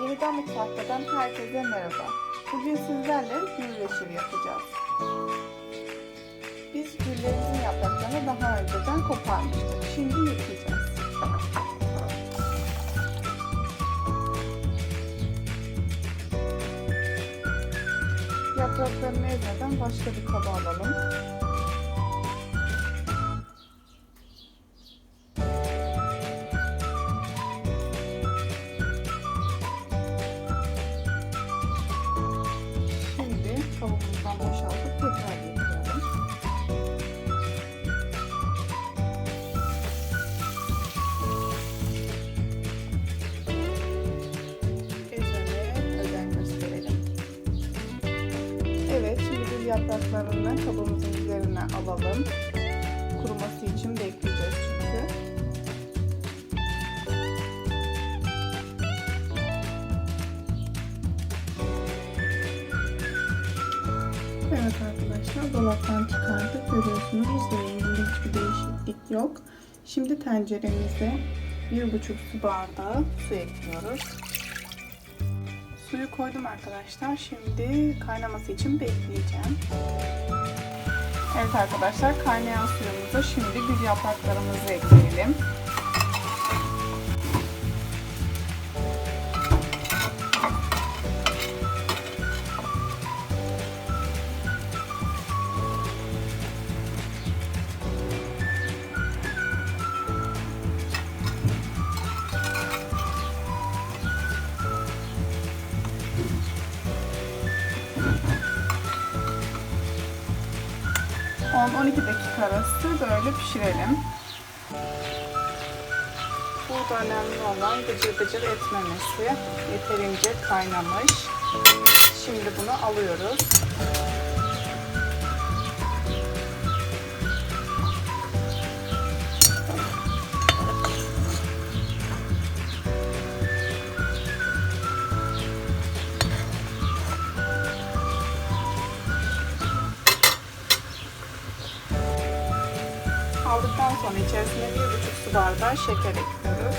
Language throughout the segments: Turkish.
Yeniden Mutfak'tan herkese merhaba. Bugün sizlerle gül reçeli yapacağız. Biz güllerimizin yapraklarını daha önceden koparmıştık. Şimdi yıkayacağız. Yapraklarını ezmeden başka bir kaba alalım. Evet, şimdi gül yapraklarını kabımızın üzerine alalım. Kuruması için bekleyeceğiz çünkü. Evet arkadaşlar dolaptan çıkardık. Görüyorsunuz renginde hiçbir değişiklik yok. Şimdi tenceremize 1,5 su bardağı su ekliyoruz. Suyu koydum arkadaşlar. Şimdi kaynaması için bekleyeceğim. Evet arkadaşlar kaynayan suyumuza şimdi gül yapraklarımızı ekleyelim. On 12 dakika arası böyle pişirelim. Burada önemli olan gıcır gıcır etmemesi. Yeterince kaynamış. Şimdi bunu alıyoruz. Aldıktan sonra içerisine bir buçuk su bardağı şeker ekliyoruz.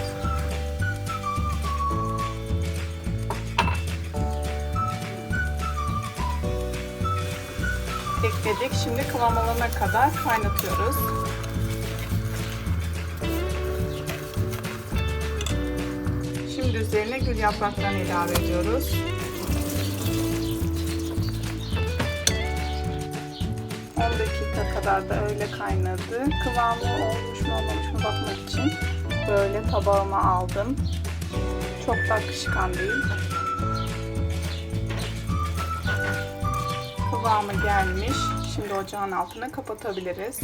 Ekledik. Şimdi kıvam alana kadar kaynatıyoruz. Şimdi üzerine gül yapraklarını ilave ediyoruz. Dakika kadar da öyle kaynadı. Kıvamı olmuş mu olmamış mı bakmak için böyle tabağıma aldım. Çok da akışkan değil. Kıvamı gelmiş. Şimdi ocağın altını kapatabiliriz.